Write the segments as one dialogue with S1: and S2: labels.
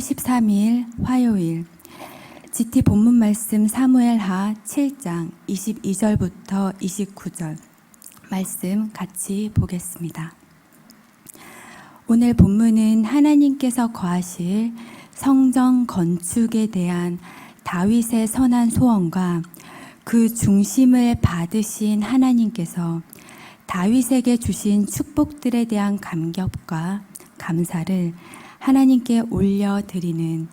S1: 13일 화요일 GT 본문 말씀 사무엘하 7장 22절부터 29절 말씀 같이 보겠습니다. 오늘 본문은 하나님께서 거하실 성전 건축에 대한 다윗의 선한 소원과 그 중심을 받으신 하나님께서 다윗에게 주신 축복들에 대한 감격과 감사를 하나님께 올려드리는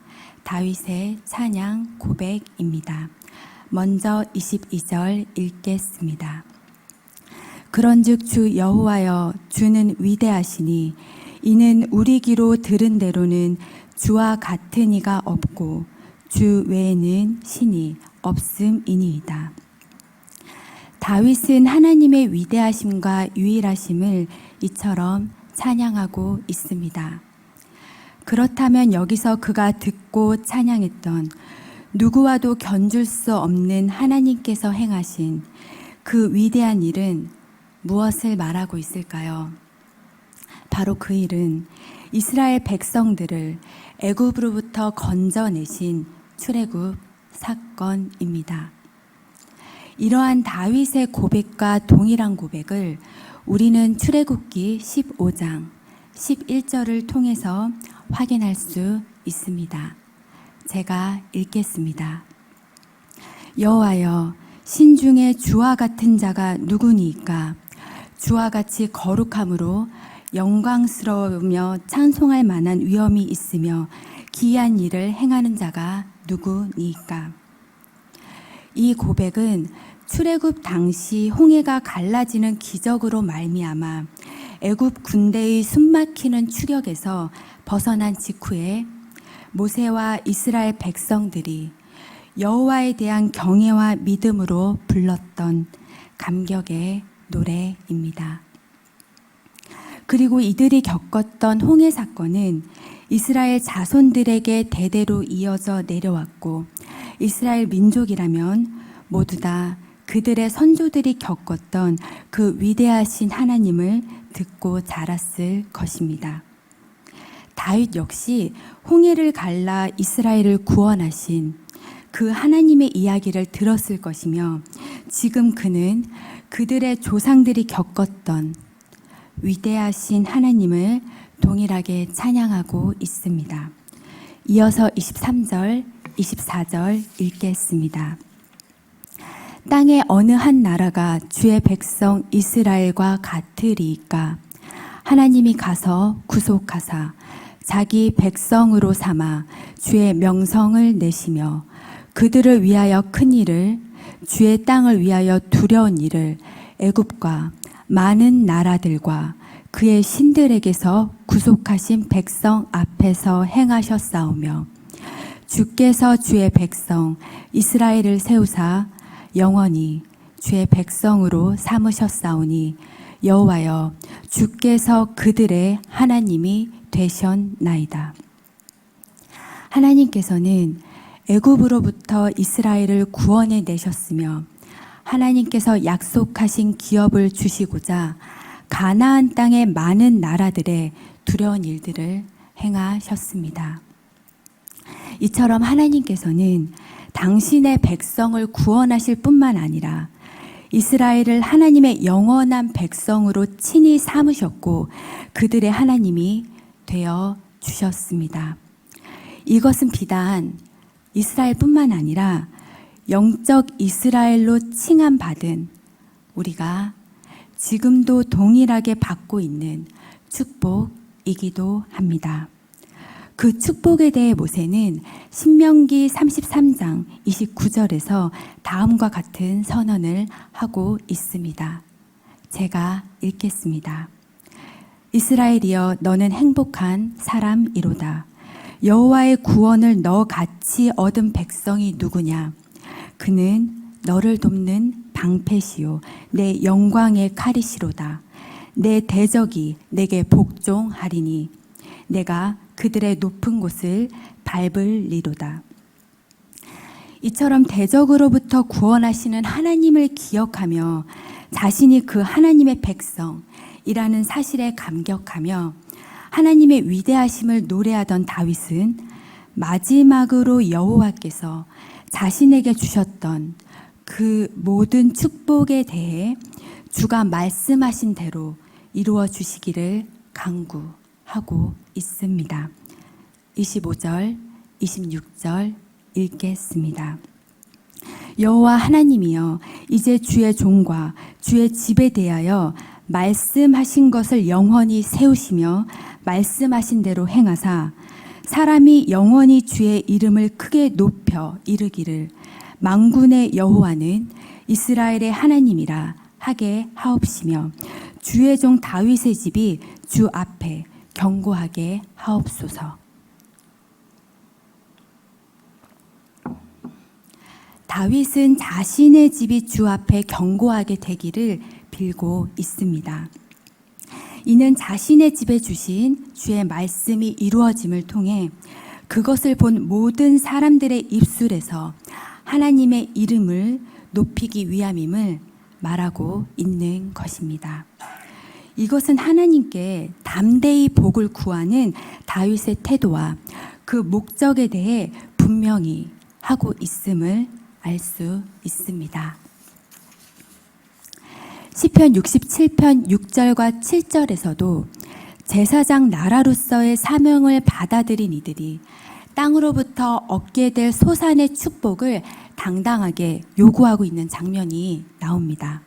S1: 다윗의 찬양 고백입니다. 먼저 22절 읽겠습니다. 그런즉 주 여호와여 주는 위대하시니 이는 우리 귀로 들은 대로는 주와 같은 이가 없고 주 외에는 신이 없음이니이다. 다윗은 하나님의 위대하심과 유일하심을 이처럼 찬양하고 있습니다. 그렇다면 여기서 그가 듣고 찬양했던 누구와도 견줄 수 없는 하나님께서 행하신 그 위대한 일은 무엇을 말하고 있을까요? 바로 그 일은 이스라엘 백성들을 애굽으로부터 건져내신 출애굽 사건입니다. 이러한 다윗의 고백과 동일한 고백을 우리는 출애굽기 15장 11절을 통해서 확인할 수 있습니다. 제가 읽겠습니다. 여호와여 신중에 주와 같은 자가 누구니까 주와 같이 거룩함으로 영광스러우며 찬송할 만한 위엄이 있으며 기이한 일을 행하는 자가 누구니까 이 고백은 출애굽 당시 홍해가 갈라지는 기적으로 말미암아 애굽 군대의 숨막히는 추격에서 벗어난 직후에 모세와 이스라엘 백성들이 여호와에 대한 경외와 믿음으로 불렀던 감격의 노래입니다. 그리고 이들이 겪었던 홍해 사건은 이스라엘 자손들에게 대대로 이어져 내려왔고 이스라엘 민족이라면 모두 다 그들의 선조들이 겪었던 그 위대하신 하나님을 듣고 자랐을 것입니다. 다윗 역시 홍해를 갈라 이스라엘을 구원하신 그 하나님의 이야기를 들었을 것이며 지금 그는 그들의 조상들이 겪었던 위대하신 하나님을 동일하게 찬양하고 있습니다. 이어서 23절, 24절 읽겠습니다. 땅의 어느 한 나라가 주의 백성 이스라엘과 같으리까 하나님이 가서 구속하사 자기 백성으로 삼아 주의 명성을 내시며 그들을 위하여 큰 일을 주의 땅을 위하여 두려운 일을 애굽과 많은 나라들과 그의 신들에게서 구속하신 백성 앞에서 행하셨사오며 주께서 주의 백성 이스라엘을 세우사 영원히 주의 백성으로 삼으셨사오니 여호와여 주께서 그들의 하나님이 되셨나이다. 하나님께서는 애굽으로부터 이스라엘을 구원해 내셨으며 하나님께서 약속하신 기업을 주시고자 가나안 땅의 많은 나라들의 두려운 일들을 행하셨습니다. 이처럼 하나님께서는 당신의 백성을 구원하실 뿐만 아니라 이스라엘을 하나님의 영원한 백성으로 친히 삼으셨고 그들의 하나님이 되어 주셨습니다. 이것은 비단 이스라엘뿐만 아니라 영적 이스라엘로 칭함받은 우리가 지금도 동일하게 받고 있는 축복이기도 합니다. 그 축복에 대해 모세는 신명기 33장 29절에서 다음과 같은 선언을 하고 있습니다. 제가 읽겠습니다. 이스라엘이여 너는 행복한 사람이로다. 여호와의 구원을 너 같이 얻은 백성이 누구냐? 그는 너를 돕는 방패시요 내 영광의 칼이시로다. 내 대적이 내게 복종하리니 내가 그들의 높은 곳을 밟을리로다. 이처럼 대적으로부터 구원하시는 하나님을 기억하며 자신이 그 하나님의 백성 이라는 사실에 감격하며 하나님의 위대하심을 노래하던 다윗은 마지막으로 여호와께서 자신에게 주셨던 그 모든 축복에 대해 주가 말씀하신 대로 이루어 주시기를 간구하고 있습니다. 25절, 26절 읽겠습니다. 여호와 하나님이여 이제 주의 종과 주의 집에 대하여 말씀하신 것을 영원히 세우시며 말씀하신 대로 행하사 사람이 영원히 주의 이름을 크게 높여 이르기를 망군의 여호와는 이스라엘의 하나님이라 하게 하옵시며 주의 종 다윗의 집이 주 앞에 경고하게 하옵소서. 다윗은 자신의 집이 주 앞에 경고하게 되기를 빌고 있습니다. 이는 자신의 집에 주신 주의 말씀이 이루어짐을 통해 그것을 본 모든 사람들의 입술에서 하나님의 이름을 높이기 위함임을 말하고 있는 것입니다. 이것은 하나님께 담대히 복을 구하는 다윗의 태도와 그 목적에 대해 분명히 하고 있음을 알 수 있습니다. 시편 67편 6절과 7절에서도 제사장 나라로서의 사명을 받아들인 이들이 땅으로부터 얻게 될 소산의 축복을 당당하게 요구하고 있는 장면이 나옵니다.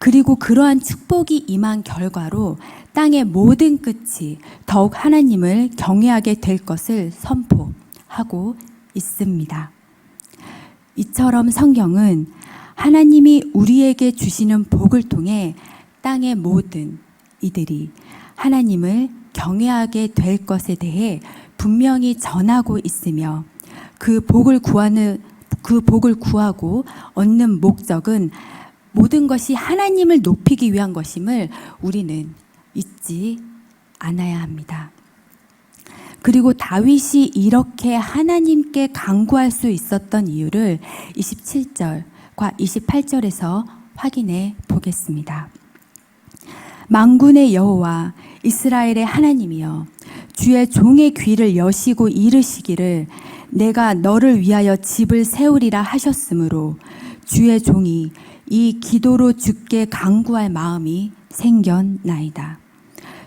S1: 그리고 그러한 축복이 임한 결과로 땅의 모든 끝이 더욱 하나님을 경외하게 될 것을 선포하고 있습니다. 이처럼 성경은 하나님이 우리에게 주시는 복을 통해 땅의 모든 이들이 하나님을 경외하게 될 것에 대해 분명히 전하고 있으며 그 복을 구하는 그 복을 구하고 얻는 목적은 모든 것이 하나님을 높이기 위한 것임을 우리는 잊지 않아야 합니다. 그리고 다윗이 이렇게 하나님께 강구할 수 있었던 이유를 27절 과 28절에서 확인해 보겠습니다. 망군의 여호와 이스라엘의 하나님이여 주의 종의 귀를 여시고 이르시기를 내가 너를 위하여 집을 세우리라 하셨으므로 주의 종이 이 기도로 주께 강구할 마음이 생겼나이다.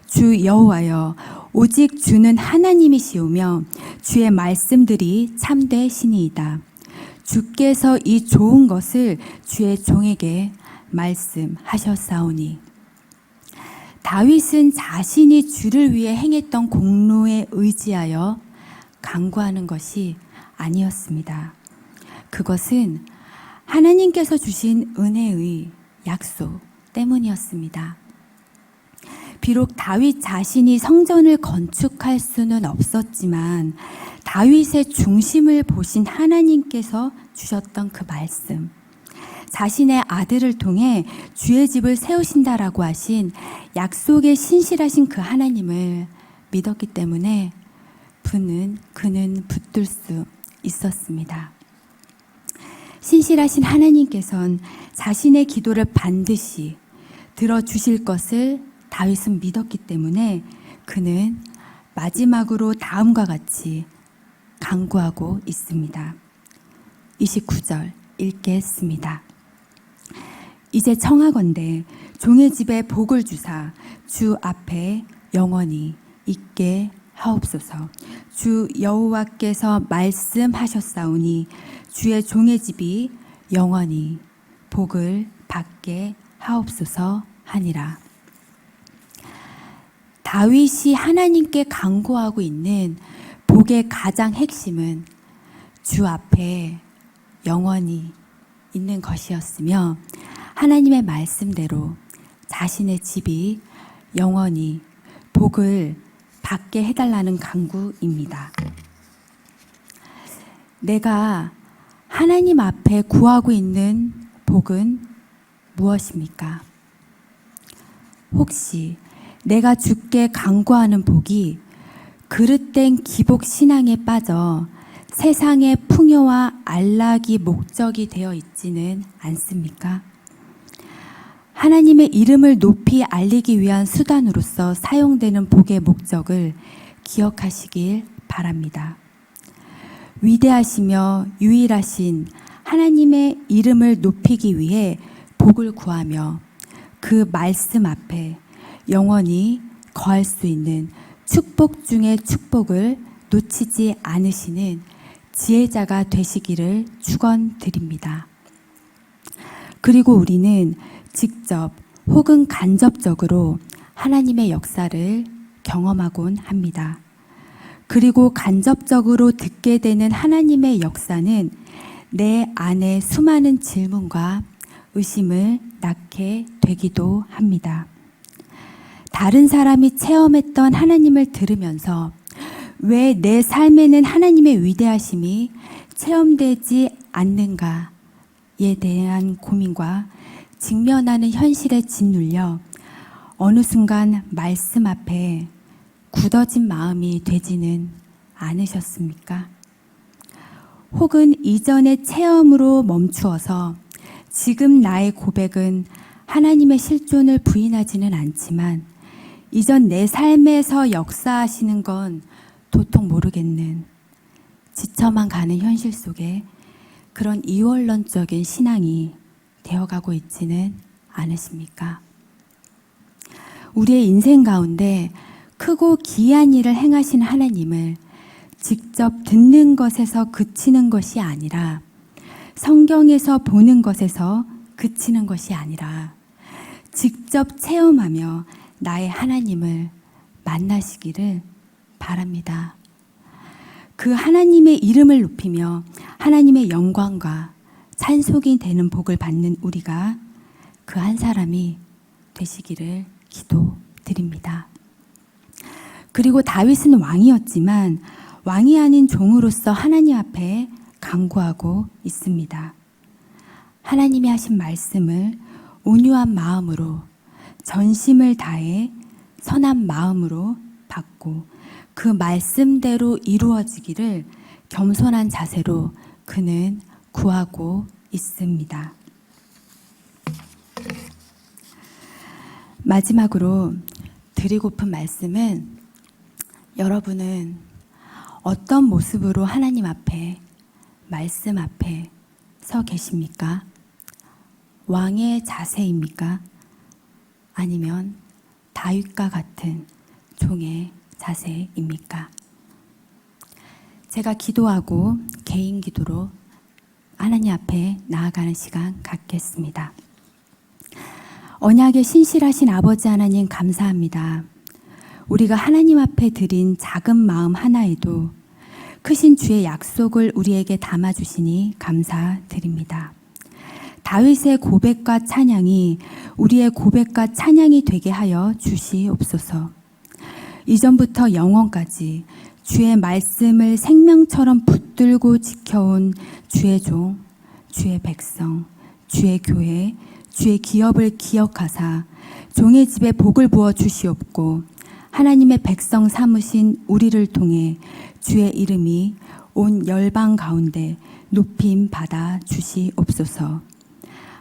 S1: 주 여호와여 오직 주는 하나님이시오며 주의 말씀들이 참되시니이다. 주께서 이 좋은 것을 주의 종에게 말씀하셨사오니 다윗은 자신이 주를 위해 행했던 공로에 의지하여 강구하는 것이 아니었습니다. 그것은 하나님께서 주신 은혜의 약속 때문이었습니다. 비록 다윗 자신이 성전을 건축할 수는 없었지만 다윗의 중심을 보신 하나님께서 주셨던 그 말씀, 자신의 아들을 통해 주의 집을 세우신다라고 하신 약속에 신실하신 그 하나님을 믿었기 때문에 그는 그는 붙들 수 있었습니다. 신실하신 하나님께선 자신의 기도를 반드시 들어 주실 것을 다윗은 믿었기 때문에 그는 마지막으로 다음과 같이 강구하고 있습니다. 29절 읽겠습니다. 이제 청하건대 종의 집에 복을 주사 주 앞에 영원히 있게 하옵소서. 주 여호와께서 말씀하셨사오니 주의 종의 집이 영원히 복을 받게 하옵소서 하니라. 다윗이 하나님께 강구하고 있는 복의 가장 핵심은 주 앞에 영원히 있는 것이었으며 하나님의 말씀대로 자신의 집이 영원히 복을 받게 해달라는 강구입니다. 내가 하나님 앞에 구하고 있는 복은 무엇입니까? 혹시 내가 주께 강구하는 복이 그릇된 기복 신앙에 빠져 세상의 풍요와 안락이 목적이 되어 있지는 않습니까? 하나님의 이름을 높이 알리기 위한 수단으로서 사용되는 복의 목적을 기억하시길 바랍니다. 위대하시며 유일하신 하나님의 이름을 높이기 위해 복을 구하며 그 말씀 앞에 영원히 거할 수 있는 축복 중의 축복을 놓치지 않으시는 지혜자가 되시기를 축원드립니다. 그리고 우리는 직접 혹은 간접적으로 하나님의 역사를 경험하곤 합니다. 그리고 간접적으로 듣게 되는 하나님의 역사는 내 안에 수많은 질문과 의심을 낳게 되기도 합니다. 다른 사람이 체험했던 하나님을 들으면서 왜 내 삶에는 하나님의 위대하심이 체험되지 않는가에 대한 고민과 직면하는 현실에 짓눌려 어느 순간 말씀 앞에 굳어진 마음이 되지는 않으셨습니까? 혹은 이전의 체험으로 멈추어서 지금 나의 고백은 하나님의 실존을 부인하지는 않지만 이전 내 삶에서 역사하시는 건 도통 모르겠는 지쳐만 가는 현실 속에 그런 이원론적인 신앙이 되어가고 있지는 않으십니까? 우리의 인생 가운데 크고 기이한 일을 행하신 하나님을 직접 듣는 것에서 그치는 것이 아니라 성경에서 보는 것에서 그치는 것이 아니라 직접 체험하며 나의 하나님을 만나시기를 바랍니다. 그 하나님의 이름을 높이며 하나님의 영광과 찬송이 되는 복을 받는 우리가 그 한 사람이 되시기를 기도드립니다. 그리고 다윗은 왕이었지만 왕이 아닌 종으로서 하나님 앞에 간구하고 있습니다. 하나님이 하신 말씀을 온유한 마음으로 전심을 다해 선한 마음으로 받고 그 말씀대로 이루어지기를 겸손한 자세로 그는 구하고 있습니다. 마지막으로 드리고픈 말씀은 여러분은 어떤 모습으로 하나님 앞에 말씀 앞에 서 계십니까? 왕의 자세입니까? 아니면 다윗과 같은 종의 자세입니까? 제가 기도하고 개인 기도로 하나님 앞에 나아가는 시간 갖겠습니다. 언약의 신실하신 아버지 하나님 감사합니다. 우리가 하나님 앞에 드린 작은 마음 하나에도 크신 주의 약속을 우리에게 담아주시니 감사드립니다. 다윗의 고백과 찬양이 우리의 고백과 찬양이 되게 하여 주시옵소서. 이전부터 영원까지 주의 말씀을 생명처럼 붙들고 지켜온 주의 종, 주의 백성, 주의 교회, 주의 기업을 기억하사 종의 집에 복을 부어 주시옵고 하나님의 백성 삼으신 우리를 통해 주의 이름이 온 열방 가운데 높임 받아 주시옵소서.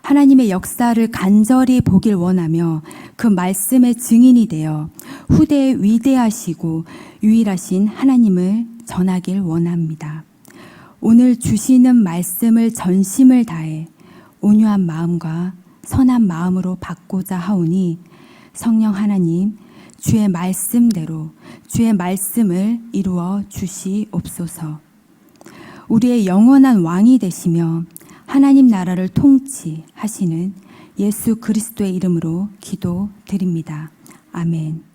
S1: 하나님의 역사를 간절히 보길 원하며 그 말씀의 증인이 되어 후대에 위대하시고 유일하신 하나님을 전하길 원합니다. 오늘 주시는 말씀을 전심을 다해 온유한 마음과 선한 마음으로 받고자 하오니 성령 하나님 주의 말씀대로 주의 말씀을 이루어 주시옵소서. 우리의 영원한 왕이 되시며 하나님 나라를 통치하시는 예수 그리스도의 이름으로 기도드립니다. 아멘.